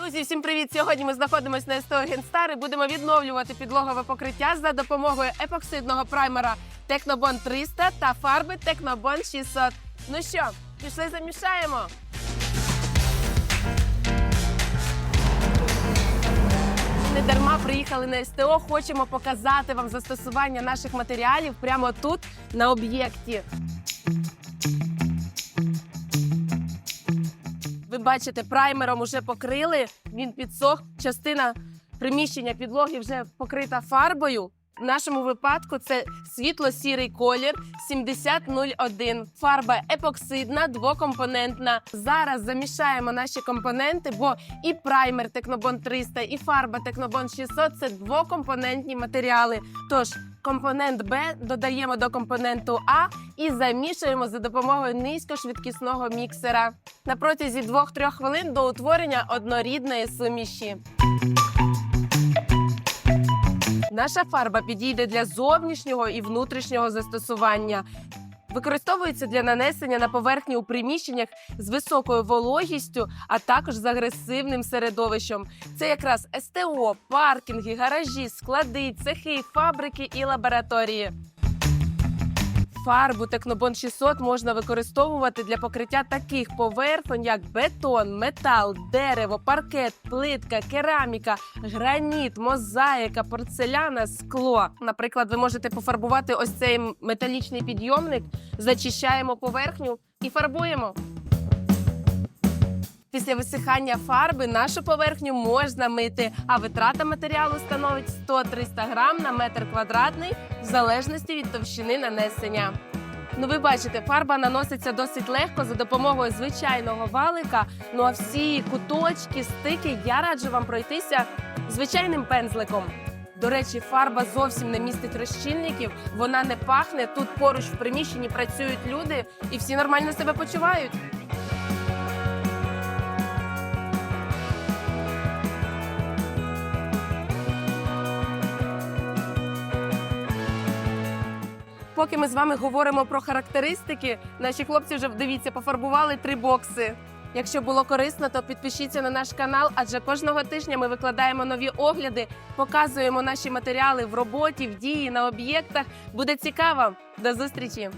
Друзі, всім привіт! Сьогодні ми знаходимося на СТО Генстар і будемо відновлювати підлогове покриття за допомогою епоксидного праймера Технобон 300 та фарби Технобон 600. Ну що, пішли замішаємо? Не дарма приїхали на СТО. Хочемо показати вам застосування наших матеріалів прямо тут на об'єкті. Ви бачите, праймером уже покрили. Він підсох. Частина приміщення підлоги вже покрита фарбою. В нашому випадку це світло-сірий колір 7001. Фарба епоксидна, двокомпонентна. Зараз замішаємо наші компоненти, бо і праймер Технобон 300, і фарба Технобон 600 це двокомпонентні матеріали. Тож компонент Б додаємо до компоненту А і замішуємо за допомогою низькошвидкісного міксера на протязі 2-3 хвилин до утворення однорідної суміші. Наша фарба підійде для зовнішнього і внутрішнього застосування. Використовується для нанесення на поверхні у приміщеннях з високою вологістю, а також з агресивним середовищем. Це якраз СТО, паркінги, гаражі, склади, цехи, фабрики і лабораторії. Фарбу Технобон 600 можна використовувати для покриття таких поверхонь, як бетон, метал, дерево, паркет, плитка, кераміка, граніт, мозаїка, порцеляна, скло. Наприклад, ви можете пофарбувати ось цей металічний підйомник, зачищаємо поверхню і фарбуємо. Після висихання фарби нашу поверхню можна мити, а витрата матеріалу становить 100-300 грам на метр квадратний в залежності від товщини нанесення. Ну, ви бачите, фарба наноситься досить легко за допомогою звичайного валика. Ну а всі куточки, стики я раджу вам пройтися звичайним пензликом. До речі, фарба зовсім не містить розчинників, вона не пахне. Тут поруч в приміщенні працюють люди і всі нормально себе почувають. Поки ми з вами говоримо про характеристики, наші хлопці вже дивіться, пофарбували три бокси. Якщо було корисно, то підпишіться на наш канал, адже кожного тижня ми викладаємо нові огляди, показуємо наші матеріали в роботі, в дії на об'єктах. Буде цікаво. До зустрічі!